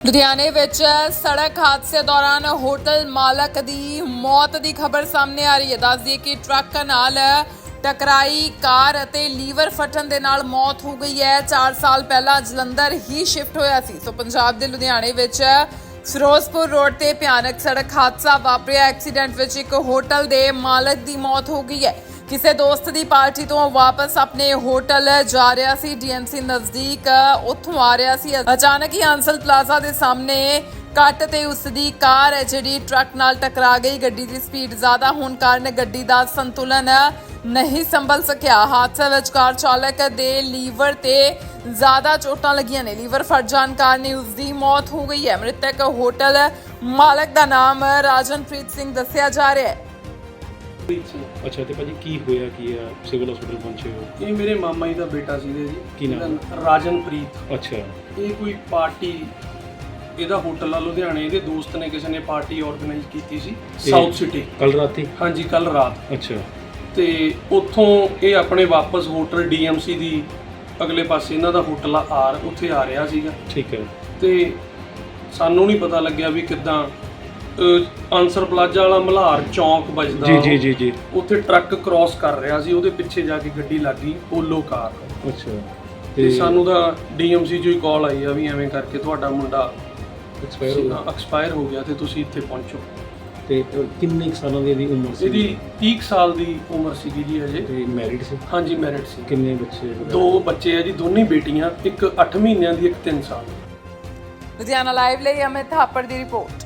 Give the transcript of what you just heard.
ਲੁਧਿਆਣੇ ਵਿੱਚ ਸੜਕ ਹਾਦਸੇ ਦੌਰਾਨ ਹੋਟਲ ਮਾਲਕ ਦੀ ਮੌਤ ਦੀ ਖਬਰ ਸਾਹਮਣੇ ਆ ਰਹੀ ਹੈ। ਦੱਸ ਦਈਏ ਕਿ ਟਰੱਕ ਨਾਲ ਟਕਰਾਈ ਕਾਰ ਅਤੇ ਲੀਵਰ ਫਟਣ ਦੇ ਨਾਲ ਮੌਤ ਹੋ ਗਈ ਹੈ। 4 ਸਾਲ ਪਹਿਲਾਂ ਜਲੰਧਰ ਹੀ ਸ਼ਿਫਟ ਹੋਇਆ ਸੀ। ਸੋ ਪੰਜਾਬ ਦੇ ਲੁਧਿਆਣੇ ਵਿੱਚ ਫਿਰੋਜ਼ਪੁਰ ਰੋਡ ਤੇ ਭਿਆਨਕ ਸੜਕ ਹਾਦਸਾ ਵਾਪਰਿਆ। ਐਕਸੀਡੈਂਟ ਵਿੱਚ ਇੱਕ ਹੋਟਲ ਦੇ ਮਾਲਕ ਦੀ ਮੌਤ ਹੋ ਗਈ ਹੈ। ਕਿਸੇ ਦੋਸਤ ਦੀ ਪਾਰਟੀ ਤੋਂ ਵਾਪਸ ਆਪਣੇ ਹੋਟਲ ਜਾ ਰਿਹਾ ਸੀ, ਡੀਐਮਸੀ ਨਜ਼ਦੀਕ। ਉੱਥੋਂ ਆ ਰਿਹਾ ਸੀ। ਅਚਾਨਕ ਹੀ ਅੰਸਲ ਪਲਾਜ਼ਾ ਦੇ ਸਾਹਮਣੇ ਕੱਟ ਤੇ ਉਸ ਦੀ ਕਾਰ ਹੈ, ਜਿਹੜੀ ਟਰੱਕ ਨਾਲ ਟਕਰਾ ਗਈ। ਗੱਡੀ ਦੀ ਸਪੀਡ ਜ਼ਿਆਦਾ ਹੋਣ ਕਾਰਨ ਗੱਡੀ ਦਾ ਸੰਤੁਲਨ ਨਹੀਂ ਸੰਭਲ ਸਕਿਆ। ਹਾਦਸੇ ਵਿੱਚ ਕਾਰ ਚਾਲਕ ਦੇ ਲੀਵਰ ਤੇ ਜ਼ਿਆਦਾ ਚੋਟਾਂ ਲੱਗੀਆਂ ਨੇ। ਲੀਵਰ ਫਟ ਜਾਣ ਕਾਰਨ ਉਸ ਦੀ ਮੌਤ ਹੋ ਗਈ ਹੈ। ਮ੍ਰਿਤਕ ਹੋਟਲ ਮਾਲਕ ਦਾ ਨਾਮ ਰਾਜਨਪ੍ਰੀਤ ਸਿੰਘ ਦੱਸਿਆ ਜਾ ਰਿਹਾ ਹੈ। ਅੱਛਾ ਤੇ ਭਾਜੀ ਕੀ ਹੋਇਆ? ਕੀ ਆ? ਸਿਵਲ ਹਸਪੀਟਲ ਪਹੁੰਚੇ ਹੋ? ਇਹ ਮੇਰੇ ਮਾਮਾ ਜੀ ਦਾ ਬੇਟਾ ਸੀਗਾ ਜੀ। ਕੀ ਨਾਮ? ਇਹਦਾ ਰਾਜਨਪ੍ਰੀਤ। ਅੱਛਾ। ਇਹ ਕੋਈ ਪਾਰਟੀ ਇਹਦਾ ਹੋਟਲ ਆ ਲੁਧਿਆਣੇ ਇਹਦੇ ਦੋਸਤ ਨੇ ਕਿਸੇ ਨੇ ਪਾਰਟੀ ਆਰਗੇਨਾਈਜ਼ ਕੀਤੀ ਸੀ ਸਾਊਥ ਸਿਟੀ ਕੱਲ ਰਾਤੀ ਹਾਂਜੀ ਕੱਲ ਰਾਤ। ਅੱਛਾ। ਤੇ ਉੱਥੋਂ ਇਹ ਆਪਣੇ ਵਾਪਸ ਹੋਟਲ ਡੀਐਮਸੀ ਦੀ ਅਗਲੇ ਪਾਸੇ ਇਹਨਾਂ ਦਾ ਹੋਟਲ ਆ ਆਰ ਉੱਥੇ ਆ ਰਿਹਾ ਸੀਗਾ। ਠੀਕ ਹੈ। ਤੇ ਸਾਨੂੰ ਨਹੀਂ ਪਤਾ ਲੱਗਿਆ ਵੀ ਕਿੱਦਾਂ ਆਂਸਰ ਪਲਾਜ਼ਾ ਵਾਲਾ ਮਲਹਾਰ ਚੌਂਕ ਵੱਜਦਾ। ਜੀ ਜੀ ਜੀ ਜੀ। ਉੱਥੇ ਟਰੱਕ ਕ੍ਰਾਸ ਕਰ ਰਿਹਾ ਸੀ ਉਹਦੇ ਪਿੱਛੇ ਜਾ ਕੇ ਗੱਡੀ ਲੱਗ ਗਈ ਪੋਲੋ ਕਾਰ। ਅੱਛਾ। ਤੇ ਸਾਨੂੰ ਤਾਂ ਡੀਐਮਸੀ ਹੀ ਕਾਲ ਆਈ ਆ ਵੀ ਐਵੇਂ ਕਰਕੇ ਤੁਹਾਡਾ ਮੁੰਡਾ ਐਕਸਪਾਇਰ ਹੋ ਗਿਆ। ਐਕਸਪਾਇਰ ਹੋ ਗਿਆ ਤੇ ਤੁਸੀਂ ਇੱਥੇ ਪਹੁੰਚੋ। ਤੇ ਕਿੰਨੇ ਕੁ ਸਾਲਾਂ ਦੀ ਇਹਦੀ ਉਮਰ ਸੀ ਇਹਦੀ 30 ਕੁ ਸਾਲ ਦੀ ਉਮਰ ਸੀਗੀ ਜੀ ਅਜੇ ਤੇ ਮੈਰਿਡ ਸੀ? ਹਾਂਜੀ ਮੈਰਿਟ ਸੀ। ਕਿੰਨੇ ਬੱਚੇ? ਦੋ ਬੱਚੇ ਆ ਜੀ ਦੋਨੇ ਬੇਟੀਆਂ ਇੱਕ 8 ਮਹੀਨਿਆਂ ਦੀ ਇੱਕ 3 ਸਾਲ। ਦੀ ਲੁਧਿਆਣਾ ਲਾਈਵ ਲਈ ਅਮਿਤ ਥਾਪੜ ਦੀ ਰਿਪੋਰਟ।